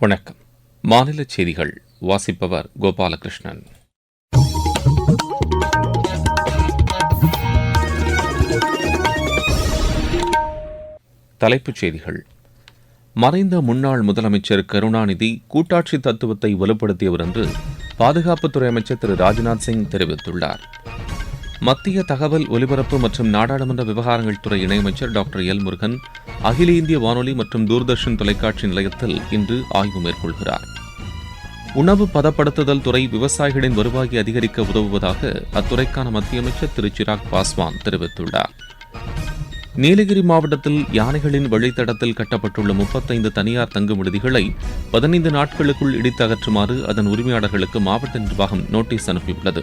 வணக்கம். மாநில செய்திகள் வாசிப்பவர் கோபாலகிருஷ்ணன். தலைப்புச் செய்திகள். மறைந்த முன்னாள் முதலமைச்சர் கருணாநிதி கூட்டாட்சி தத்துவத்தை வலுப்படுத்தியவர் என்று பாதுகாப்புத்துறை அமைச்சர் திரு ராஜ்நாத் சிங் தெரிவித்துள்ளார். மத்திய தகவல் ஒலிபரப்பு மற்றும் நாடாளுமன்ற விவகாரங்கள் துறை இணையமைச்சர் டாக்டர் எல் முருகன் அகில இந்திய வானொலி மற்றும் தூர்தர்ஷன் தொலைக்காட்சி நிலையத்தில் இன்று ஆய்வு மேற்கொள்கிறார். உணவு பதப்படுத்துதல் துறை விவசாயிகளின் வருவாயை அதிகரிக்க உதவுவதாக அத்துறைக்கான மத்திய அமைச்சர் திரு சிராக் பாஸ்வான் தெரிவித்துள்ளார். நீலகிரி மாவட்டத்தில் யானைகளின் வழித்தடத்தில் கட்டப்பட்டுள்ள முப்பத்தைந்து தனியார் தங்கும் விடுதிகளை பதினைந்து நாட்களுக்குள் இடித்து அகற்றுமாறு அதன் உரிமையாளர்களுக்கு மாவட்ட நிர்வாகம் நோட்டீஸ் அனுப்பியுள்ளது.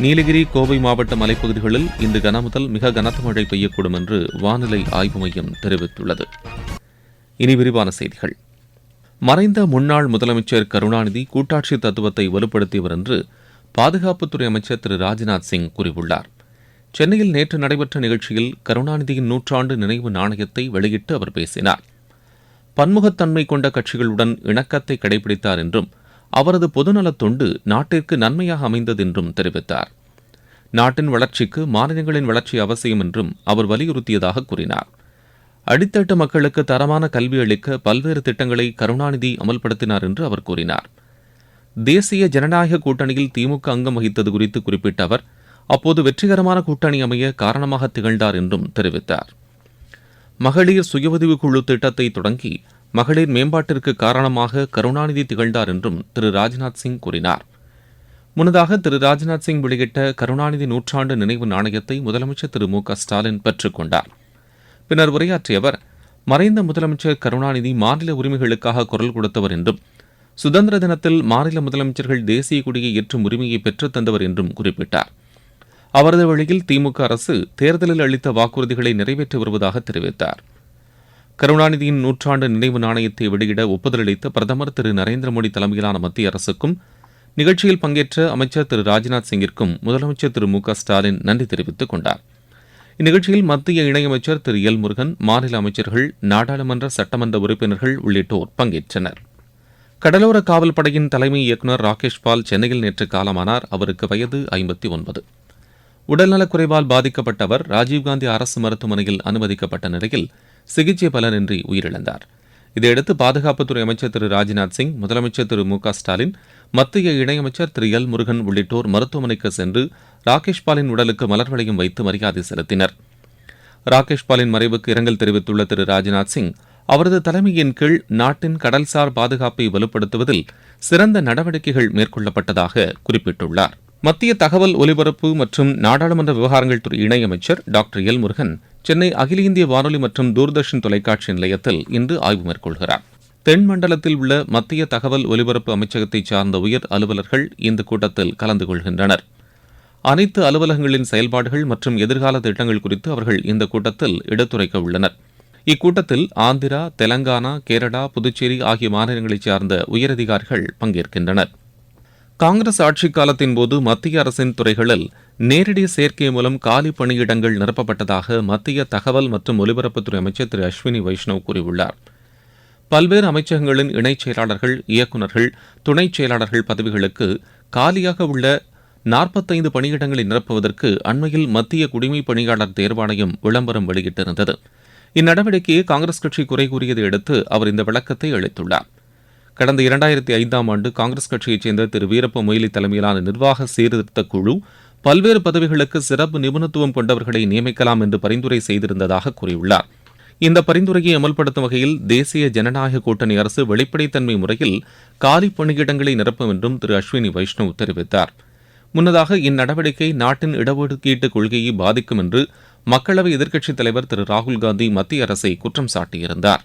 நீலகிரி கோவை மாவட்ட மலைப்பகுதிகளில் இன்று கனமுதல் மிக கனத்த மழை பெய்யக்கூடும் என்று வானிலை ஆய்வு மையம் தெரிவித்துள்ளது. இனி விரிவான செய்திகள். மறைந்த முன்னாள் முதலமைச்சர் கருணாநிதி கூட்டாட்சி தத்துவத்தை வலுப்படுத்தியவர் என்று பாதுகாப்புத்துறை அமைச்சர் திரு. ராஜ்நாத் சிங் கூறியுள்ளார். சென்னையில் நேற்று நடைபெற்ற நிகழ்ச்சியில் கருணாநிதியின் நூற்றாண்டு நினைவு நாணயத்தை வெளியிட்டு அவர் பேசினார். பன்முகத்தன்மை கொண்ட கட்சிகளுடன் இணக்கத்தை கடைபிடித்தார் என்றும் அவரது பொதுநலத் தொண்டு நாட்டிற்கு நன்மையாக அமைந்தது என்றும் தெரிவித்தார். நாட்டின் வளர்ச்சிக்கு மாநிலங்களின் வளர்ச்சி அவசியம் என்றும் அவர் வலியுறுத்தியதாக கூறினார். அடித்தட்டு மக்களுக்கு தரமான கல்வி அளிக்க பல்வேறு திட்டங்களை கருணாநிதி அமல்படுத்தினார் என்று அவர் கூறினார். தேசிய ஜனநாயக கூட்டணியில் திமுக அங்கம் வகித்தது குறித்து குறிப்பிட்ட அவர் அப்போது வெற்றிகரமான கூட்டணி அமைய காரணமாக திகழ்ந்தார் என்றும் தெரிவித்தார். மகளிர் சுய குழு திட்டத்தை தொடங்கி மகளிர் மேம்பாட்டிற்கு காரணமாக கருணாநிதி திகழ்ந்தார் என்றும் திரு ராஜ்நாத் சிங் கூறினார். முன்னதாக திரு ராஜ்நாத் சிங் வெளியிட்ட கருணாநிதி நூற்றாண்டு நினைவு நாணயத்தை முதலமைச்சர் திரு மு க ஸ்டாலின் பெற்றுக் கொண்டார். பின்னர் உரையாற்றிய அவர் மறைந்த முதலமைச்சர் கருணாநிதி மாநில உரிமைகளுக்காக குரல் கொடுத்தவர் என்றும் சுதந்திர தினத்தில் மாநில முதலமைச்சர்கள் தேசிய கொடியை ஏற்றும் உரிமையை பெற்றுத் தந்தவர் என்றும் குறிப்பிட்டார். அவரது வழியில் திமுக அரசு தேர்தலில் அளித்த வாக்குறுதிகளை நிறைவேற்றி வருவதாக தெரிவித்தார். கருணாநிதியின் நூற்றாண்டு நினைவு நாணயத்தை வெளியிட ஒப்புதல் அளித்த பிரதமர் திரு நரேந்திர மோடி தலைமையிலான மத்திய அரசுக்கும் நிகழ்ச்சியில் பங்கேற்ற அமைச்சர் திரு ராஜ்நாத் சிங்கிற்கும் முதலமைச்சர் திரு மு க ஸ்டாலின் நன்றி தெரிவித்துக் கொண்டார். இந்நிகழ்ச்சியில் மத்திய இணையமைச்சர் திரு எல் முருகன் மாநில அமைச்சர்கள் நாடாளுமன்ற சட்டமன்ற உறுப்பினர்கள் உள்ளிட்டோர் பங்கேற்றனர். கடலோர காவல்படையின் தலைமை இயக்குநர் ராகேஷ் பால் சென்னையில் நேற்று காலமானார். அவருக்கு வயது ஐம்பத்தி ஒன்பது. உடல்நலக்குறைவால் பாதிக்கப்பட்ட அவர் ராஜீவ்காந்தி அரசு மருத்துவமனையில் அனுமதிக்கப்பட்ட நிலையில் சிகிச்சை பலனின்றி உயிரிழந்தார். இதையடுத்து பாதுகாப்புத்துறை அமைச்சர் திரு ராஜ்நாத் சிங் முதலமைச்சர் திரு மு ஸ்டாலின் மத்திய இணையமைச்சர் திரு எல் முருகன் உள்ளிட்டோர் மருத்துவமனைக்கு சென்று ராகேஷ் பாலின் உடலுக்கு மலர் வளையம் வைத்து மரியாதை செலுத்தினர். ராகேஷ் பாலின் மறைவுக்கு இரங்கல் தெரிவித்துள்ள திரு ராஜ்நாத் சிங் அவரது தலைமையின் கீழ் நாட்டின் கடல்சார் பாதுகாப்பை வலுப்படுத்துவதில் சிறந்த நடவடிக்கைகள் மேற்கொள்ளப்பட்டதாக குறிப்பிட்டுள்ளார். மத்திய தகவல் ஒலிபரப்பு மற்றும் நாடாளுமன்ற விவகாரங்கள் துறை இணையமைச்சர் டாக்டர் எல் முருகன் சென்னை அகில இந்திய வானொலி மற்றும் தூர்தர்ஷன் தொலைக்காட்சி நிலையத்தில் இன்று ஆய்வு மேற்கொள்கிறார். தென் மண்டலத்தில் உள்ள மத்திய தகவல் ஒலிபரப்பு அமைச்சகத்தைச் சார்ந்த உயர் அலுவலர்கள் இந்த கூட்டத்தில் கலந்து கொள்கின்றனர். அனைத்து அலுவலகங்களின் செயல்பாடுகள் மற்றும் எதிர்கால திட்டங்கள் குறித்து அவர்கள் இந்த கூட்டத்தில் எடுத்துரைக்க உள்ளனர். இக்கூட்டத்தில் ஆந்திரா தெலங்கானா கேரளா புதுச்சேரி ஆகிய மாநிலங்களைச் சார்ந்த உயரதிகாரிகள் பங்கேற்கின்றனர். காங்கிரஸ் ஆட்சிக் காலத்தின் போது மத்திய அரசின் துறைகளில் நேரடி சேர்க்கை மூலம் காலி பணியிடங்கள் நிரப்பப்பட்டதாக மத்திய தகவல் மற்றும் ஒலிபரப்புத்துறை அமைச்சர் திரு அஸ்வினி வைஷ்ணவ் கூறியுள்ளார். பல்வேறு அமைச்சகங்களின் இணைச் செயலாளர்கள் இயக்குநர்கள் துணைச் செயலாளர்கள் பதவிகளுக்கு காலியாக உள்ள நாற்பத்தைந்து பணியிடங்களை நிரப்புவதற்கு அண்மையில் மத்திய குடிமை பணியாளர் தேர்வாணையம் விளம்பரம் வெளியிட்டிருந்தது. இந்நடவடிக்கையை காங்கிரஸ் கட்சி குறை கூறியதை அடுத்து அவர் இந்த விளக்கத்தை அளித்துள்ளார். கடந்த இரண்டாயிரத்தி ஐந்தாம் ஆண்டு காங்கிரஸ் கட்சியைச் சேர்ந்த திரு வீரப்ப மொய்லி தலைமையிலான நிர்வாக சீர்திருத்த குழு பல்வேறு பதவிகளுக்கு சிறப்பு நிபுணத்துவம் கொண்டவர்களை நியமிக்கலாம் என்று பரிந்துரை செய்திருந்ததாக கூறியுள்ளார். இந்த பரிந்துரையை அமல்படுத்தும் வகையில் தேசிய ஜனநாயக கூட்டணி அரசு வெளிப்படைத்தன்மை முறையில் காலி பணியிடங்களை நிரப்பும் என்றும் திரு அஸ்வினி வைஷ்ணவ் தெரிவித்தார். முன்னதாக இந்நடவடிக்கை நாட்டின் இடஒதுக்கீட்டு கொள்கையை பாதிக்கும் என்று மக்களவை எதிர்க்கட்சித் தலைவர் திரு ராகுல் காந்தி மத்திய அரசை குற்றம் சாட்டியிருந்தார்.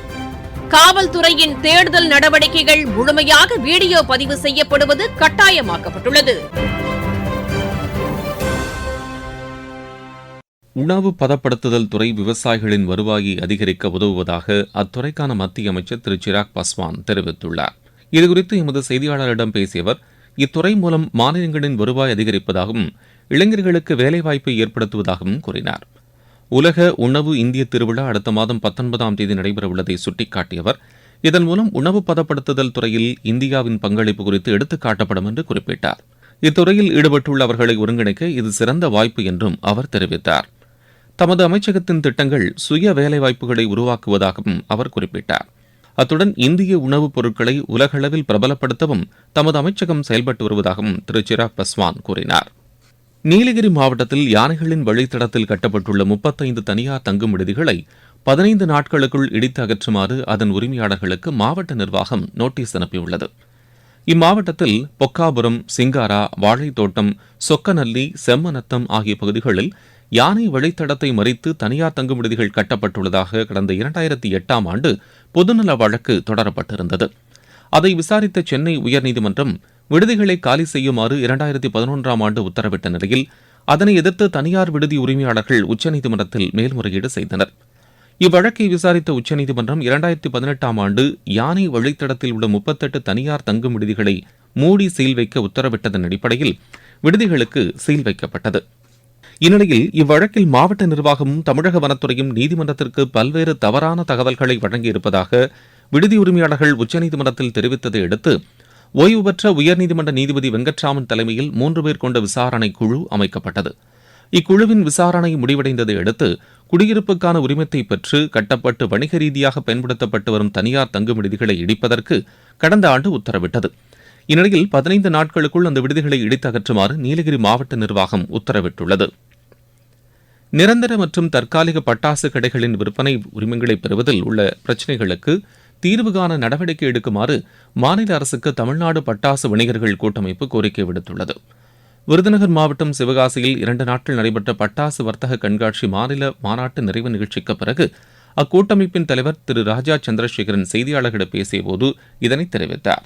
காவல்துறையின் தேடுதல் நடவடிக்கைகள் முழுமையாக வீடியோ பதிவு செய்யப்படுவது கட்டாயமாக்கப்பட்டுள்ளது. உணவு பதப்படுத்துதல் துறை விவசாயிகளின் வருவாயை அதிகரிக்க உதவுவதாக அத்துறைக்கான மத்திய அமைச்சர் திரு. சிராக் பஸ்வான் தெரிவித்துள்ளார். இதுகுறித்து எமது செய்தியாளரிடம் பேசிய அவர் இத்துறை மூலம் மாநிலங்களின் வருவாய் அதிகரிப்பதாகவும் இளைஞர்களுக்கு வேலைவாய்ப்பை ஏற்படுத்துவதாகவும் கூறினார். உலக உணவு இந்திய திருவிழா அடுத்த மாதம் பத்தொன்பதாம் தேதி நடைபெறவுள்ளதை சுட்டிக்காட்டிய அவர் இதன் மூலம் உணவு பதப்படுத்துதல் துறையில் இந்தியாவின் பங்களிப்பு குறித்து எடுத்துக் காட்டப்படும் என்று குறிப்பிட்டார். இத்துறையில் ஈடுபட்டுள்ள அவர்களை ஒருங்கிணைக்க இது சிறந்த வாய்ப்பு என்றும் அவர் தெரிவித்தார். தமது அமைச்சகத்தின் திட்டங்கள் சுய வேலைவாய்ப்புகளை உருவாக்குவதாகவும் அவர் குறிப்பிட்டார். அத்துடன் இந்திய உணவுப் பொருட்களை உலகளவில் பிரபலப்படுத்தவும் தமது அமைச்சகம் செயல்பட்டு வருவதாகவும் திரு சிராக் பஸ்வான் கூறினார். நீலகிரி மாவட்டத்தில் யானைகளின் வழித்தடத்தில் கட்டப்பட்டுள்ள முப்பத்தைந்து தனியார் தங்கும் விடுதிகளை பதினைந்து நாட்களுக்குள் இடித்து அகற்றுமாறு அதன் உரிமையாளர்களுக்கு மாவட்ட நிர்வாகம் நோட்டீஸ் அனுப்பியுள்ளது. இம்மாவட்டத்தில் பொக்காபுரம் சிங்காரா வாழைத்தோட்டம் சொக்கநல்லி செம்மநத்தம் ஆகிய பகுதிகளில் யானை வழித்தடத்தை மறித்து தனியார் தங்கும் விடுதிகள் கட்டப்பட்டுள்ளதாக கடந்த இரண்டாயிரத்தி எட்டாம் ஆண்டு பொதுநல வழக்கு தொடரப்பட்டிருந்தது. அதை விசாரித்த சென்னை உயர்நீதிமன்றம் விடுதிகளை காலி செய்யுமாறு இரண்டாயிரத்தி பதினொன்றாம் ஆண்டு உத்தரவிட்ட நிலையில் அதனை எதிர்த்து தனியார் விடுதி உரிமையாளர்கள் உச்சநீதிமன்றத்தில் மேல்முறையீடு செய்தனர். இவ்வழக்கை விசாரித்த உச்சநீதிமன்றம் இரண்டாயிரத்தி பதினெட்டாம் ஆண்டு யானை வழித்தடத்தில் உள்ள முப்பத்தெட்டு தனியார் தங்கும் விடுதிகளை மூடி சீல் வைக்க உத்தரவிட்டதன் அடிப்படையில் விடுதிகளுக்கு சீல் வைக்கப்பட்டது. இந்நிலையில் இவ்வழக்கில் மாவட்ட நிர்வாகமும் தமிழக வனத்துறையும் நீதிமன்றத்திற்கு பல்வேறு தவறான தகவல்களை வழங்கியிருப்பதாக விடுதி உரிமையாளர்கள் உச்சநீதிமன்றத்தில் தெரிவித்ததை அடுத்து ஓய்வு பெற்ற உயர்நீதிமன்ற நீதிபதி வெங்கட்ராமன் தலைமையில் மூன்று பேர் கொண்ட விசாரணை குழு அமைக்கப்பட்டது. இக்குழுவின் விசாரணை முடிவடைந்ததை அடுத்து குடியிருப்புக்கான உரிமத்தை பெற்று கட்டப்பட்டு வணிக ரீதியாக பயன்படுத்தப்பட்டு வரும் தனியார் தங்கும் விடுதிகளை இடிப்பதற்கு கடந்த ஆண்டு உத்தரவிட்டது. இந்நிலையில் பதினைந்து நாட்களுக்குள் அந்த விடுதிகளை இடித்து அகற்றுமாறு நீலகிரி மாவட்ட நிர்வாகம் உத்தரவிட்டுள்ளது. நிரந்தர மற்றும் தற்காலிக பட்டாசு கடைகளின் விற்பனை உரிமங்களை பெறுவதில் உள்ள பிரச்சினைகளுக்கு தீர்வு காண நடவடிக்கை எடுக்குமாறு மாநில அரசுக்கு தமிழ்நாடு பட்டாசு வணிகர்கள் கூட்டமைப்பு கோரிக்கை விடுத்துள்ளது. விருதுநகர் மாவட்டம் சிவகாசியில் இரண்டு நாட்கள் நடைபெற்ற பட்டாசு வர்த்தக கண்காட்சி மாநில மாநாட்டு நிறைவு நிகழ்ச்சிக்கு பிறகு அக்கூட்டமைப்பின் தலைவர் திரு ராஜா சந்திரசேகரன் செய்தியாளர்களிடம் பேசியபோது இதனை தெரிவித்தார்.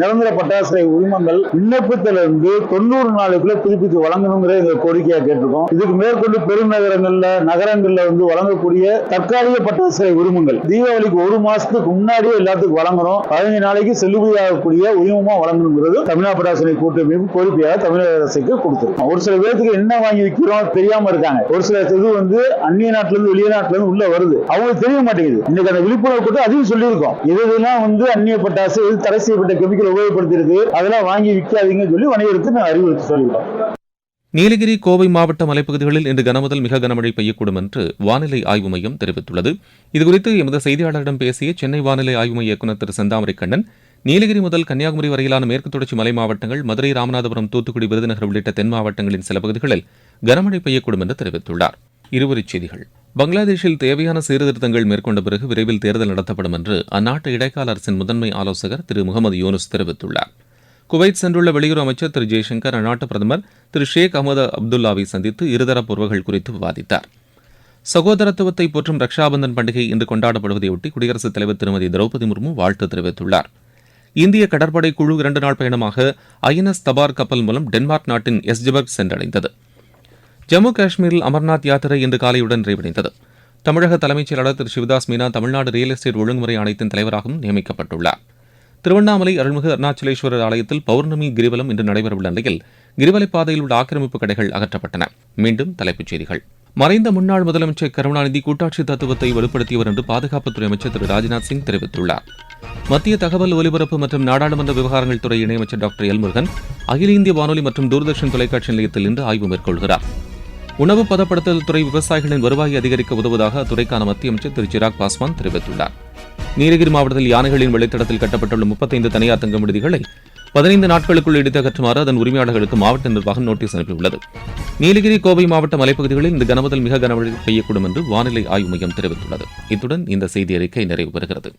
நிரந்தர பட்டாசு உரிமங்கள் விண்ணப்பத்திலிருந்து தொண்ணூறு நாளுக்குள்ள புதுப்பித்து வழங்கணுங்கிற எங்க கோரிக்கையா கேட்டிருக்கோம். இதுக்கு மேற்கொண்டு பெருநகரங்கள்ல நகரங்கள்ல வந்து வழங்கக்கூடிய தற்காலிக பட்டாசு உரிமங்கள். தீபாவளிக்கு ஒரு மாசத்துக்கு முன்னாடியே எல்லாத்துக்கும் வழங்கணும். பதினஞ்சு நாளைக்கு செல்லுபடியாகக்கூடிய உரிமமா வழங்கணுங்கிறது தமிழ்நாடு பட்டாசு கூட்டமைப்பு கோரிக்கையாக தமிழக அரசுக்கு கொடுத்துருக்கோம். ஒரு சில பேருக்கு என்ன வாங்கி விற்கிறோம் தெரியாம இருக்காங்க. ஒரு சில இது வந்து அந்நிய நாட்டுல இருந்து வெளிய நாட்டுல இருந்து உள்ள வருது. அவங்களுக்கு தெரிய மாட்டேங்குது. இன்னைக்கு அந்த விழிப்புணர்வு கூட்டம் அதையும் சொல்லியிருக்கோம். எது வந்து அந்நிய பட்டாசு எது தடை செய்யப்பட்ட கெமிக்கல் உபயோகப்படுத்தியிருக்கு. அதெல்லாம் வாங்கி விற்காதீங்கன்னு சொல்லி வணிகருக்கு நான் அறிவுறுத்தி சொல்லியிருக்கோம் நீலகிரி கோவை மாவட்ட மலைப்பகுதிகளில் இன்று கனமுதல் மிக கனமழை பெய்யக்கூடும் என்று வானிலை ஆய்வு மையம் தெரிவித்துள்ளது. இதுகுறித்து எமது செய்தியாளரிடம் பேசிய சென்னை வானிலை ஆய்வு மைய இயக்குநர் திரு செந்தாமரை கண்ணன் நீலகிரி முதல் கன்னியாகுமரி வரையிலான மேற்கு தொடர்ச்சி மலை மாவட்டங்கள் மதுரை ராமநாதபுரம் தூத்துக்குடி விருதுநகர் உள்ளிட்ட தென் மாவட்டங்களின் சில பகுதிகளில் கனமழை பெய்யக்கூடும் என்று தெரிவித்துள்ளாா் இருவரிச் செய்திகள். பங்களாதேஷில் தேவையான சீர்திருத்தங்கள் மேற்கொண்ட பிறகு விரைவில் தேர்தல் நடத்தப்படும் என்று அந்நாட்டு இடைக்கால அரசின் முதன்மை ஆலோசகர் திரு முகமது யூனுஸ் தெரிவித்துள்ளார். குவைத் சென்றுள்ள வெளியுறவு அமைச்சர் திரு ஜெய்சங்கர் அந்நாட்டு பிரதமர் திரு ஷேக் அகமது அப்துல்லாவை சந்தித்து இருதரப்பு உறவுகள் குறித்து விவாதித்தார். சகோதரத்துவத்தை போற்றும் ரக்ஷாபந்தன் பண்டிகை இன்று கொண்டாடப்படுவதையொட்டி குடியரசுத் தலைவர் திருமதி திரௌபதி முர்மு வாழ்த்து தெரிவித்துள்ளார். இந்திய கடற்படை குழு இரண்டு நாள் பயணமாக ஐஎன்எஸ் தபார் கப்பல் மூலம் டென்மார்க் நாட்டின் எஸ்ஜிபர்க் சென்றடைந்தது. ஜம்மு காஷ்மீரில் அமர்நாத் யாத்திரை இன்று காலையுடன் நிறைவடைந்தது. தமிழக தலைமைச் செயலாளர் திரு சிவதாஸ் மீனா தமிழ்நாடு ரியல் எஸ்டேட் ஒழுங்குமுறை ஆணையத்தின் தலைவராகவும் நியமிக்கப்பட்டுள்ளார். திருவண்ணாமலை அருள்மிகு அருணாச்சலேஸ்வரர் ஆலயத்தில் பௌர்ணமி கிரிவலம் இன்று நடைபெறவுள்ள நிலையில் கிரிவலைப் பாதையில் உள்ள ஆக்கிரமிப்பு கடைகள் அகற்றப்பட்டன. மீண்டும் தலைப்புச் செய்திகள். மறைந்த முன்னாள் முதலமைச்சர் கருணாநிதி கூட்டாட்சி தத்துவத்தை வலுப்படுத்தியவர் என்று பாதுகாப்புத்துறை அமைச்சர் திரு ராஜ்நாத் சிங் தெரிவித்துள்ளார். மத்திய தகவல் ஒலிபரப்பு மற்றும் நாடாளுமன்ற விவகாரங்கள் துறை இணையமைச்சர் டாக்டர் எல் முருகன் அகில இந்திய வானொலி மற்றும் தூர்தர்ஷன் தொலைக்காட்சி நிலையத்தில் இன்று ஆய்வு மேற்கொள்கிறார். உணவு பதப்படுத்தல் துறை விவசாயிகளின் வருவாயை அதிகரிக்க உதவுவதாக அத்துறைக்கான மத்திய அமைச்சர் திரு சிராக் பாஸ்வான் தெரிவித்துள்ளார். நீலகிரி மாவட்டத்தில் யானைகளின் வழித்தடத்தில் கட்டப்பட்டுள்ள முப்பத்தைந்து தனியார் தங்கும் விடுதிகளை பதினைந்து நாட்களுக்குள் இடித்து அகற்றுமாறு அதன் உரிமையாளர்களுக்கு மாவட்ட நிர்வாகம் நோட்டீஸ் அனுப்பியுள்ளது. நீலகிரி கோவை மாவட்ட மலைப்பகுதிகளில் இந்த கனமுதல் மிக கனமழை பெய்யக்கூடும் என்று வானிலை ஆய்வு மையம் தெரிவித்துள்ளது. இத்துடன் இந்த செய்தி அறிக்கை நிறைவு பெறுகிறது.